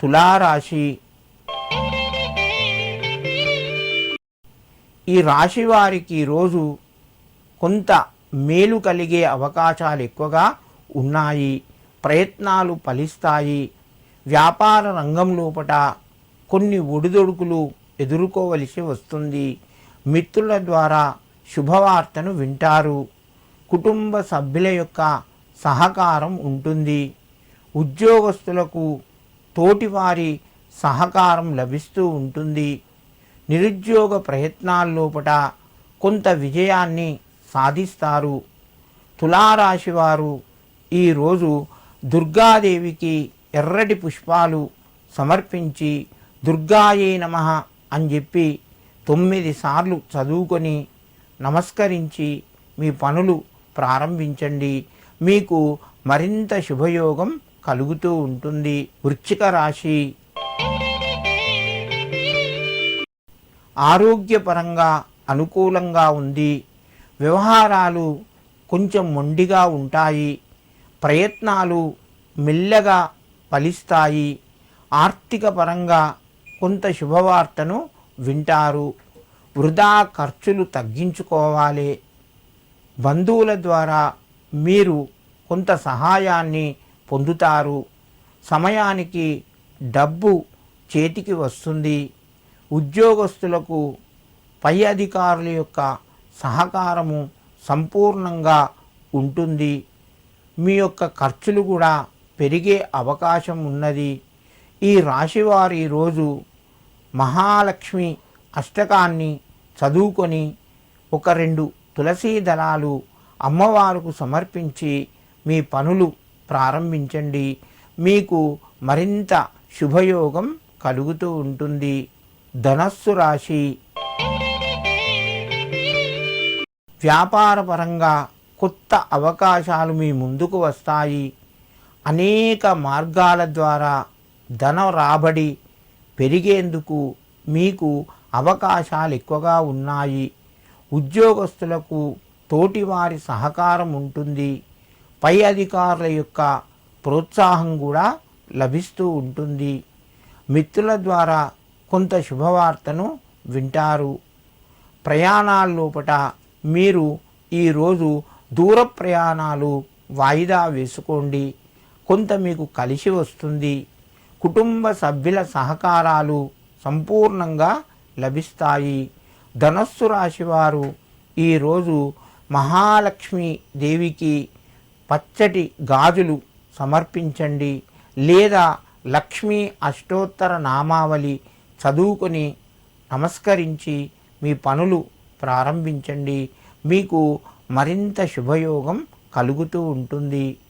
తులారాశి. ఈ రాశి వారికి ఈరోజు కొంత మేలు కలిగే అవకాశాలు ఎక్కువగా ఉన్నాయి. ప్రయత్నాలు ఫలిస్తాయి. వ్యాపార రంగం లోపట కొన్ని ఒడిదొడుకులు ఎదుర్కోవలసి వస్తుంది. మిత్రుల ద్వారా శుభవార్తను వింటారు. కుటుంబ సభ్యుల యొక్క సహకారం ఉంటుంది. ఉద్యోగస్తులకు తోటివారి సహకారం లభిస్తూ ఉంటుంది. నిరుద్యోగ ప్రయత్నాల్లోపట కొంత విజయాన్ని సాధిస్తారు. తులారాశి వారు ఈరోజు దుర్గాదేవికి ఎర్రటి పుష్పాలు సమర్పించి దుర్గాయే నమ అని చెప్పి తొమ్మిది సార్లు చదువుకొని నమస్కరించి మీ పనులు ప్రారంభించండి. మీకు మరింత శుభయోగం కలుగుతూ ఉంటుంది. వృచ్చిక రాశి. ఆరోగ్యపరంగా అనుకూలంగా ఉంది. వ్యవహారాలు కొంచెం మొండిగా ఉంటాయి. ప్రయత్నాలు మెల్లగా ఫలిస్తాయి. ఆర్థిక పరంగా కొంత శుభవార్తను వింటారు. వృధా ఖర్చులు తగ్గించుకోవాలి. బంధువుల ద్వారా మీరు కొంత సహాయాన్ని పొందుతారు. సమయానికి డబ్బు చేతికి వస్తుంది. ఉద్యోగస్తులకు పై అధికారుల యొక్క సహకారము సంపూర్ణంగా ఉంటుంది. మీ యొక్క ఖర్చులు కూడా పెరిగే అవకాశం ఉన్నది. ఈ రాశివారు ఈరోజు మహాలక్ష్మి అష్టకాన్ని చదువుకొని ఒక రెండు తులసీ దళాలు అమ్మవారుకు సమర్పించి మీ పనులు ప్రారంభించండి. మీకు మరింత శుభయోగం కలుగుతూ ఉంటుంది. ధనస్సు రాశి. వ్యాపారపరంగా కొత్త అవకాశాలు మీ ముందుకు వస్తాయి. అనేక మార్గాల ద్వారా ధన రాబడి పెరిగేందుకు మీకు అవకాశాలు ఎక్కువగా ఉన్నాయి. ఉద్యోగస్తులకు తోటివారి సహకారం ఉంటుంది. పై అధికారుల యొక్క ప్రోత్సాహం కూడా లభిస్తూ ఉంటుంది. మిత్రుల ద్వారా కొంత శుభవార్తను వింటారు. ప్రయాణాల్లోపట మీరు ఈరోజు దూర ప్రయాణాలు వాయిదా వేసుకోండి. కొంత మీకు కలిసి వస్తుంది. కుటుంబ సభ్యుల సహకారాలు సంపూర్ణంగా లభిస్తాయి. ధనస్సు రాశివారు ఈరోజు మహాలక్ష్మి దేవికి పచ్చటి గాజులు సమర్పించండి. లేదా లక్ష్మీ అష్టోత్తర నామావళి చదువుకొని నమస్కరించి మీ పనులు ప్రారంభించండి. మీకు మరింత శుభయోగం కలుగుతూ ఉంటుంది.